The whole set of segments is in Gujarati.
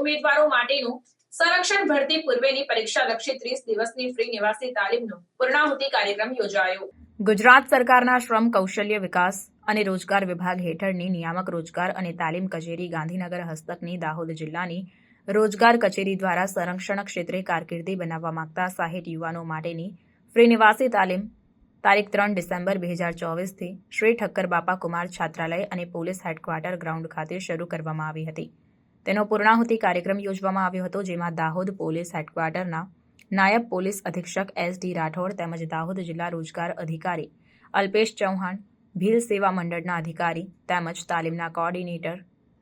ઉમેદવારો માટેનું સંરક્ષણ ભરતી પૂર્વેની પરીક્ષા લક્ષી ત્રીસ દિવસની ફ્રી નિવાસી તાલીમનો પૂર્ણાહુતિ કાર્યક્રમ યોજાયો. ગુજરાત સરકારના શ્રમ કૌશલ્ય વિકાસ અને રોજગાર વિભાગ હેઠળની નિયામક રોજગાર અને તાલીમ કચેરી ગાંધીનગર હસ્તકની દાહોદ જિલ્લાની રોજગાર કચેરી દ્વારા સંરક્ષણ ક્ષેત્રે કારકિર્દી બનાવવા માંગતા સાહીઠ યુવાનો માટેની ફ્રી નિવાસી તાલીમ તારીખ ત્રણ ડિસેમ્બર બે હજાર ચોવીસથી શ્રી ઠક્કર બાપા કુમાર છાત્રાલય અને પોલીસ હેડક્વાર્ટર ગ્રાઉન્ડ ખાતે શરૂ કરવામાં આવી હતી. તેનો પૂર્ણાહુતિ કાર્યક્રમ યોજવામાં આવ્યો હતો, જેમાં દાહોદ પોલીસ હેડક્વાર્ટરના નાયબ પોલીસ અધિક્ષક એસ ડી રાઠોડ તેમજ દાહોદ જિલ્લા રોજગાર અધિકારી અલ્પેશ ચૌહાણ, ભીલ સેવા મંડળના અધિકારી તેમજ તાલીમના કોઓર્ડિનેટર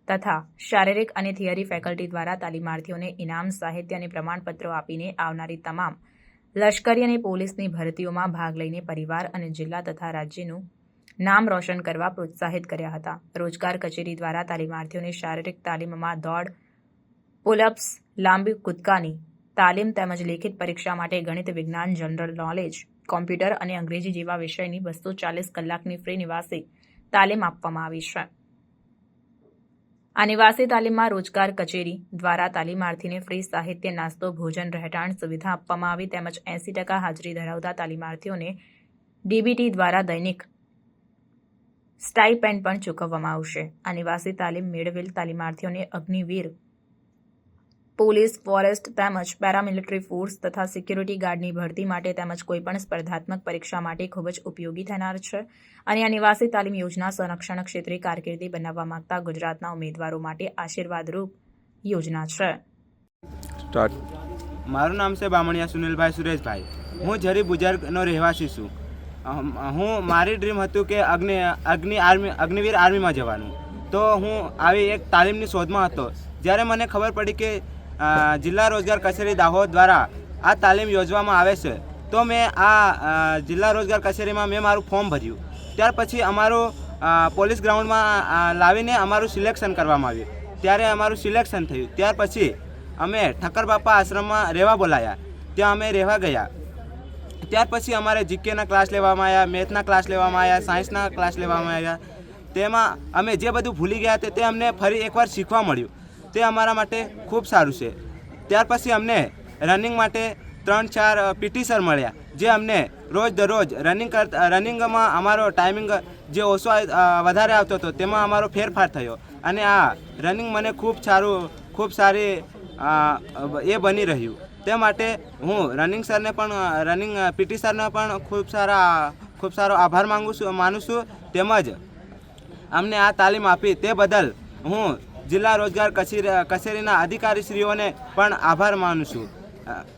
તથા શારીરિક અને થિયરી ફેકલ્ટી દ્વારા તાલીમાર્થીઓને ઇનામ, સાહિત્ય અને પ્રમાણપત્રો આપીને આવનારી તમામ લશ્કરી અને પોલીસની ભરતીઓમાં ભાગ લઈને પરિવાર અને જિલ્લા તથા રાજ્યનું નામ રોશન કરવા પ્રોત્સાહિત કર્યા હતા. રોજગાર કચેરી દ્વારા તાલીમાર્થીઓને શારીરિક તાલીમમાં દોડ, પુલઅપ્સ, લાંબી કૂદકાની, તાલીમ તેમજ લેખિત પરીક્ષા માટે ગણિત, વિજ્ઞાન, જનરલ નોલેજ, કોમ્પ્યુટર અને અંગ્રેજી જેવા વિષયની બસો ચાલીસ કલાકની ફ્રી નિવાસી તાલીમ આપવામાં આવી છે. આ નિવાસી તાલીમમાં રોજગાર કચેરી દ્વારા તાલીમાર્થીને ફ્રી સાહિત્ય, નાસ્તો, ભોજન, રહેઠાણ સુવિધા આપવામાં આવી તેમજ એંસી ટકા હાજરી ધરાવતા તાલીમાર્થીઓને ડીબીટી દ્વારા દૈનિક સ્ટાઇપેન્ડ પણ ચૂકવવામાં આવશે. આ નિવાસી તાલીમ મેળવેલ તાલીમાર્થીઓને અગ્નિવીર પોલીસ ફોરેસ્ટ તેમજ પેરામિલિટરી ફોર્સ તથા સિક્યુરિટી ગાર્ડની ભરતી માટે તેમજ કોઈપણ સ્પર્ધાત્મક પરીક્ષા માટે ખૂબ જ ઉપયોગી થનાર છે. અને આ નિવાસી તાલીમ યોજના સંરક્ષણ ક્ષેત્રે કારકિર્દી બનાવવા માંગતા ગુજરાતના ઉમેદવારો માટે આશીર્વાદરૂપ યોજના છે. સ્ટાર્ટ. મારું નામ છે બામણિયા સુનિલભાઈ સુરેશભાઈ. હું જરી બુજર્ગનો રહેવાસી છું. હું, મારી ડ્રીમ હતું કે અગ્નિ અગ્નિ આર્મી અગ્નિવીર આર્મીમાં જવાનું. તો હું આવી એક તાલીમની શોધમાં હતો. જ્યારે મને ખબર પડી કે જિલ્લા રોજગાર કચેરી દાહોદ દ્વારા આ તાલીમ યોજવામાં આવે છે, તો મેં આ જિલ્લા રોજગાર કચેરીમાં મેં મારું ફોર્મ ભર્યું. ત્યાર પછી અમારું પોલીસ ગ્રાઉન્ડમાં લાવીને અમારું સિલેક્શન કરવામાં આવ્યું. ત્યારે અમારું સિલેક્શન થયું. ત્યાર પછી અમે ઠક્કર બાપા આશ્રમમાં રહેવા બોલાયા. ત્યાં અમે રહેવા ગયા. ત્યાર પછી અમારે જીકેના ક્લાસ લેવામાં આવ્યા, મેથના ક્લાસ લેવામાં આવ્યા સાયન્સના ક્લાસ લેવામાં આવ્યા. તેમાં અમે જે બધું ભૂલી ગયા તે તે અમને ફરી એકવાર શીખવા મળ્યું. તે અમારા માટે ખૂબ સારું છે. ત્યાર પછી અમને રનિંગ માટે ત્રણ ચાર પીટી સર મળ્યા, જે અમને રોજ દરરોજ રનિંગ કરતા રનિંગમાં અમારો ટાઈમિંગ જે ઓછો વધારે આવતો હતો, તેમાં અમારો ફેરફાર થયો. અને આ રનિંગ મને ખૂબ સારું, ખૂબ સારી એ બની રહ્યું. તે માટે હું રનિંગ સરને પણ, રનિંગ પીટી સરને પણ ખૂબ સારા, ખૂબ સારો આભાર માંગુ છું, માનું છું. તેમજ અમને આ તાલીમ આપી તે બદલ હું જિલ્લા રોજગાર કચેરી, કચેરીના અધિકારીશ્રીઓને પણ આભાર માનું છું.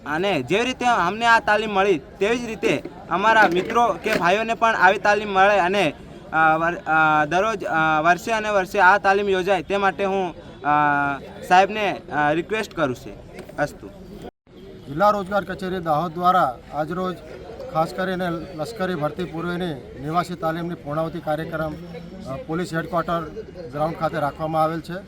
અને જેવી રીતે અમને આ તાલીમ મળી તેવી જ રીતે અમારા મિત્રો કે ભાઈઓને પણ આવી તાલીમ મળે અને દરરોજ વર્ષે અને વર્ષે આ તાલીમ યોજાય તે માટે હું સાહેબને રિક્વેસ્ટ કરું છું. અસ્તુ. જિલ્લા રોજગાર કચેરી દાહોદ દ્વારા આજરોજ ખાસ કરીને લશ્કરી ભરતી પૂર્વેની નિવાસી તાલીમની પૂર્ણાવતી કાર્યક્રમ પોલીસ હેડક્વાર્ટર ગ્રાઉન્ડ ખાતે રાખવામાં આવેલ છે.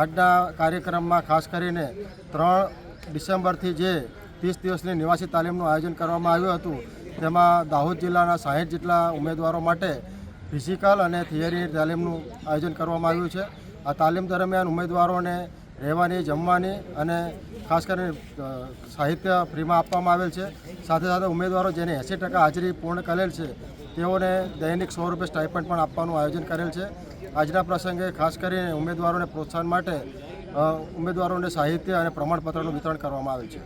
આજના કાર્યક્રમમાં ખાસ કરીને ત્રણ ડિસેમ્બરથી જે ત્રીસ દિવસની નિવાસી તાલીમનું આયોજન કરવામાં આવ્યું હતું, તેમાં દાહોદ જિલ્લાના સાહીઠ જેટલા ઉમેદવારો માટે ફિઝિકલ અને થિયરી તાલીમનું આયોજન કરવામાં આવ્યું છે. આ તાલીમ દરમિયાન ઉમેદવારોને રહેવાની, જમવાની અને ખાસ કરીને સાહિત્ય ફ્રીમાં આપવામાં આવેલ છે. સાથે સાથે ઉમેદવારો જેને એંસી ટકા હાજરી પૂર્ણ કરેલ છે, તેઓને દૈનિક સો રૂપિયા સ્ટાઇપન્ડ પણ આપવાનું આયોજન કરેલ છે. આજના પ્રસંગે ખાસ કરીને ઉમેદવારોને પ્રોત્સાહન માટે ઉમેદવારોને સાહિત્ય અને પ્રમાણપત્રનું વિતરણ કરવામાં આવેલ છે.